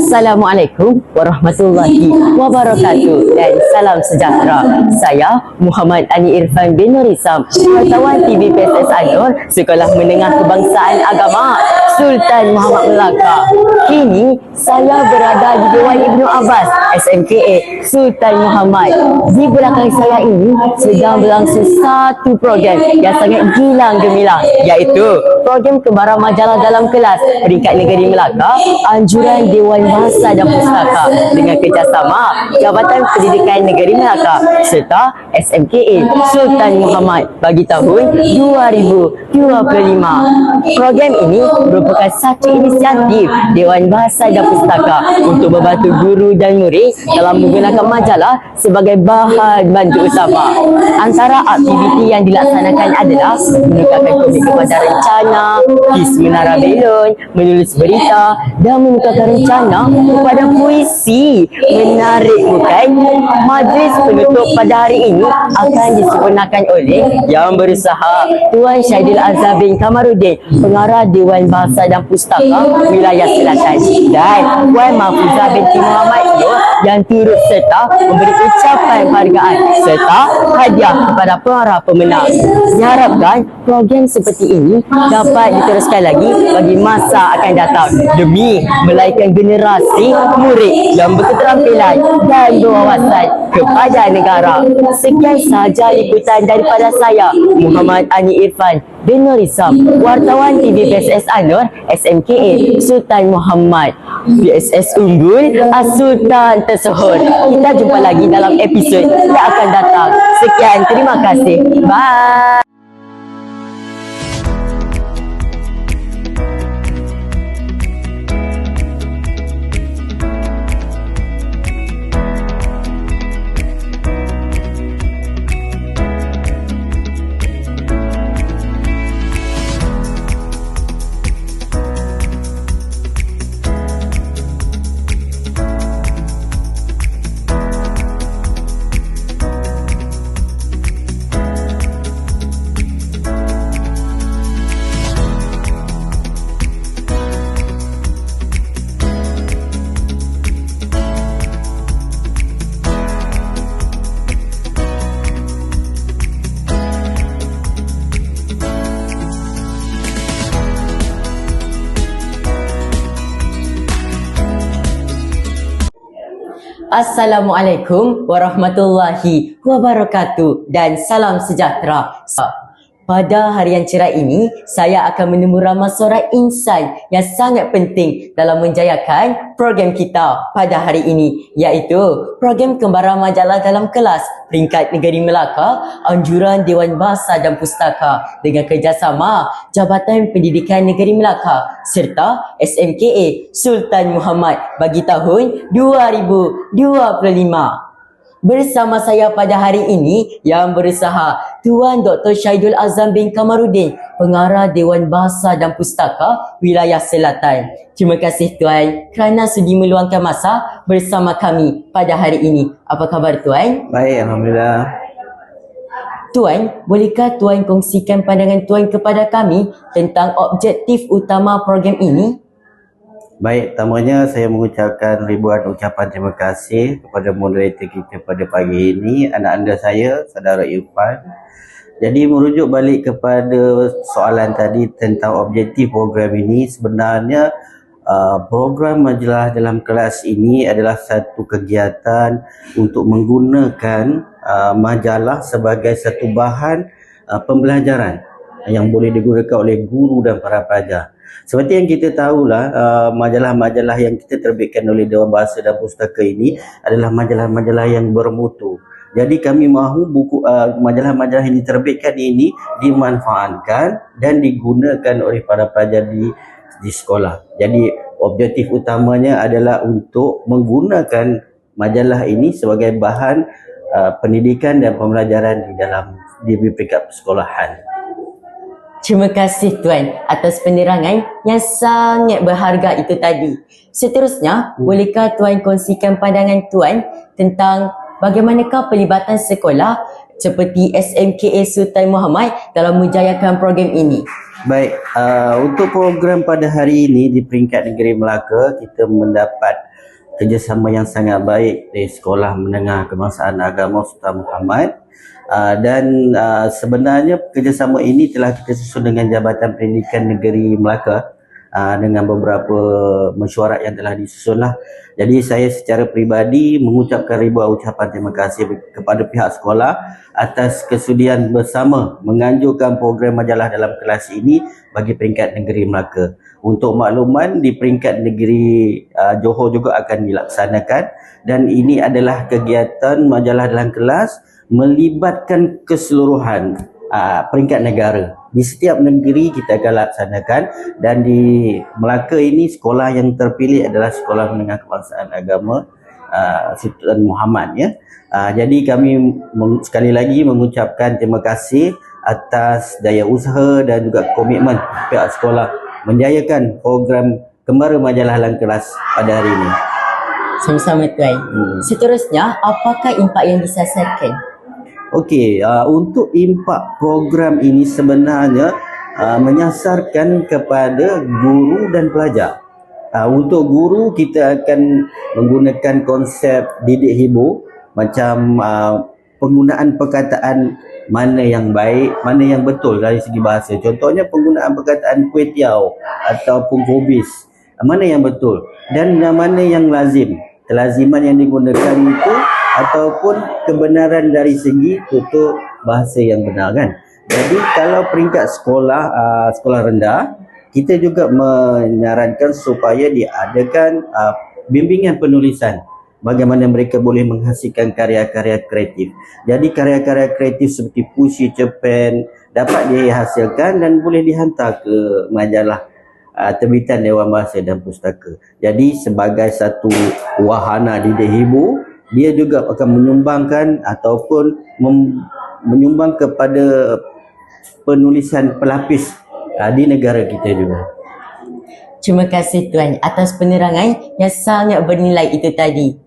Assalamualaikum warahmatullahi wabarakatuh dan salam sejahtera. Saya Muhammad Ani Irfan bin Nurisam, wartawan TV PSS Anur, Sekolah Menengah Kebangsaan Agama Sultan Muhammad Melaka. Kini saya berada di Dewan Ibnu Abbas SMKA Sultan Muhammad. Di belakang saya ini sedang berlangsung satu program yang sangat gilang gemilang iaitu program kembaran majalah dalam kelas peringkat negeri Melaka anjuran Dewan Bahasa dan Pustaka dengan kerjasama Jabatan Pendidikan Negeri Melaka serta SMKA Sultan Muhammad bagi tahun 2025. Program ini merupakan satu inisiatif Dewan Bahasa dan Pustaka untuk membantu guru dan murid dalam menggunakan majalah sebagai bahan bantu utama. Antara aktiviti yang dilaksanakan adalah menukarkan komik kepada rencana, kis menara belon, menulis berita dan menukarkan rencana kepada puisi. Menarik bukan? Majlis penutup pada hari ini akan disempurnakan oleh yang berusaha Tuan Syahidil Azhar bin Kamarudin, pengarah Dewan Bahasa dan Pustaka Wilayah Selatan dan Puan Mahfuzah binti Muhammad Nur yang turut serta memberi ucapan penghargaan serta hadiah kepada para pemenang. Diharapkan program seperti ini dapat diteruskan lagi bagi masa akan datang demi melahirkan generasi murid yang berketerampilan dan berwawasan kepada negara. Sekian sahaja liputan daripada saya Muhammad Ani Irfan Nurisam, wartawan TV PSS Anur SMKA Sultan Muhammad. PSS Unggul Sultan Tersohor. Kita jumpa lagi dalam episod yang akan datang. Sekian, terima kasih. Bye. Assalamualaikum warahmatullahi wabarakatuh dan salam sejahtera. Pada harian cerah ini, saya akan menemu ramai seorang insan yang sangat penting dalam menjayakan program kita pada hari ini iaitu program kembaran majalah dalam kelas peringkat negeri Melaka anjuran Dewan Bahasa dan Pustaka dengan kerjasama Jabatan Pendidikan Negeri Melaka serta SMKA Sultan Muhammad bagi tahun 2025. Bersama saya pada hari ini yang berusaha Tuan Dr. Syahidul Azam bin Kamarudin, pengarah Dewan Bahasa dan Pustaka Wilayah Selatan. Terima kasih Tuan kerana sudi meluangkan masa bersama kami pada hari ini. Apa khabar Tuan? Baik, Alhamdulillah. Tuan, bolehkah Tuan kongsikan pandangan Tuan kepada kami tentang objektif utama program ini? Baik, tamanya saya mengucapkan ribuan ucapan terima kasih kepada moderator kita pada pagi ini, anak anda saya, saudara Irfan. Jadi merujuk balik kepada soalan tadi tentang objektif program ini, sebenarnya uh, program majalah dalam kelas ini adalah satu kegiatan untuk menggunakan uh, majalah sebagai satu bahan uh, pembelajaran yang boleh digunakan oleh guru dan para pelajar. Seperti yang kita tahulah uh, majalah-majalah yang kita terbitkan oleh Dewan Bahasa dan Pustaka ini adalah majalah-majalah yang bermutu. Jadi kami mahu buku uh, majalah-majalah yang diterbitkan ini dimanfaatkan dan digunakan oleh para pelajar di di sekolah. Jadi objektif utamanya adalah untuk menggunakan majalah ini sebagai bahan uh, pendidikan dan pembelajaran di dalam di peringkat persekolahan. Terima kasih Tuan atas penerangan yang sangat berharga itu tadi. Seterusnya, hmm. bolehkah Tuan kongsikan pandangan Tuan tentang bagaimanakah pelibatan sekolah seperti SMKA Sultan Muhammad dalam menjayakan program ini? Baik, uh, untuk program pada hari ini di peringkat negeri Melaka, kita mendapat kerjasama yang sangat baik dari Sekolah Menengah Kebangsaan Agama Sultan Muhammad. Uh, dan uh, sebenarnya kerjasama ini telah kita susun dengan Jabatan Pendidikan Negeri Melaka uh, dengan beberapa mesyuarat yang telah disusun lah. Jadi saya secara peribadi mengucapkan ribuan ucapan terima kasih kepada pihak sekolah atas kesudian bersama menganjurkan program majalah dalam kelas ini bagi peringkat negeri Melaka. Untuk makluman di peringkat negeri uh, Johor juga akan dilaksanakan dan ini adalah kegiatan majalah dalam kelas melibatkan keseluruhan uh, peringkat negara. Di setiap negeri kita akan laksanakan dan di Melaka ini sekolah yang terpilih adalah Sekolah Menengah Kebangsaan Agama uh, Sultan Muhammad ya. Uh, jadi kami meng- sekali lagi mengucapkan terima kasih atas daya usaha dan juga komitmen pihak sekolah menjayakan program Kembara Majalah Dalam Kelas pada hari ini. Sama-sama Tuan. Hmm. Seterusnya, apakah impak yang disasarkan? Okey, uh, untuk impak program ini sebenarnya uh, menyasarkan kepada guru dan pelajar. Uh, untuk guru kita akan menggunakan konsep didik hibur macam uh, penggunaan perkataan mana yang baik, mana yang betul dari segi bahasa. Contohnya penggunaan perkataan kuih tiaw ataupun kubis. Mana yang betul dan mana yang lazim. Kelaziman yang digunakan itu ataupun kebenaran dari segi tutur bahasa yang benar kan. Jadi kalau peringkat sekolah uh, sekolah rendah kita juga menyarankan supaya diadakan uh, bimbingan penulisan bagaimana mereka boleh menghasilkan karya-karya kreatif. Jadi karya-karya kreatif seperti puisi, cerpen dapat dihasilkan dan boleh dihantar ke majalah uh, terbitan Dewan Bahasa dan Pustaka. Jadi sebagai satu wahana didik hibur, dia juga akan menyumbangkan ataupun mem- menyumbang kepada penulisan pelapis uh, di negara kita juga. Terima kasih Tuan atas penerangan yang sangat bernilai itu tadi.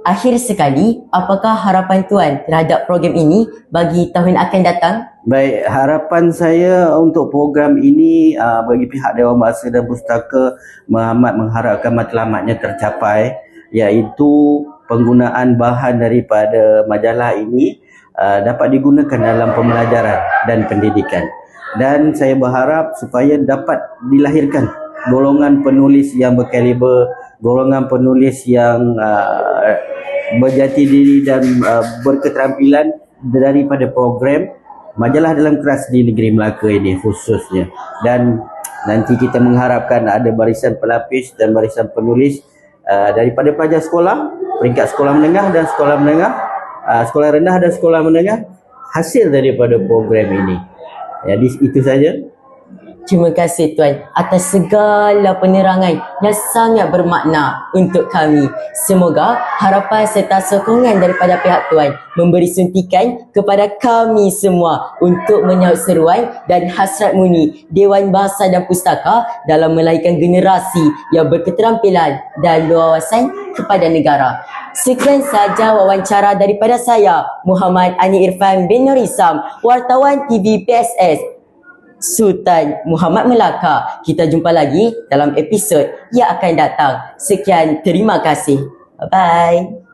Akhir sekali, apakah harapan Tuan terhadap program ini bagi tahun akan datang? Baik, harapan saya untuk program ini uh, bagi pihak Dewan Bahasa dan Pustaka Muhammad mengharapkan matlamatnya tercapai iaitu penggunaan bahan daripada majalah ini uh, dapat digunakan dalam pembelajaran dan pendidikan. Dan saya berharap supaya dapat dilahirkan golongan penulis yang berkaliber, golongan penulis yang uh, berjati diri dan uh, berketerampilan daripada program majalah dalam kelas di negeri Melaka ini khususnya dan nanti kita mengharapkan ada barisan pelapis dan barisan penulis uh, daripada pelajar sekolah peringkat sekolah menengah dan sekolah menengah uh, sekolah rendah dan sekolah menengah hasil daripada program ini. Jadi itu saja Terima kasih Tuan atas segala penerangan yang sangat bermakna untuk kami. Semoga harapan serta sokongan daripada pihak Tuan memberi suntikan kepada kami semua untuk menyaut seruan dan hasrat muni Dewan Bahasa dan Pustaka dalam melahirkan generasi yang berketerampilan dan berwawasan kepada negara. Sekian saja wawancara daripada saya, Muhammad Ani Irfan bin Nurisam, wartawan TV PSS. Sultan Muhammad Melaka. Kita jumpa lagi dalam episod yang akan datang. Sekian, terima kasih. Bye-bye.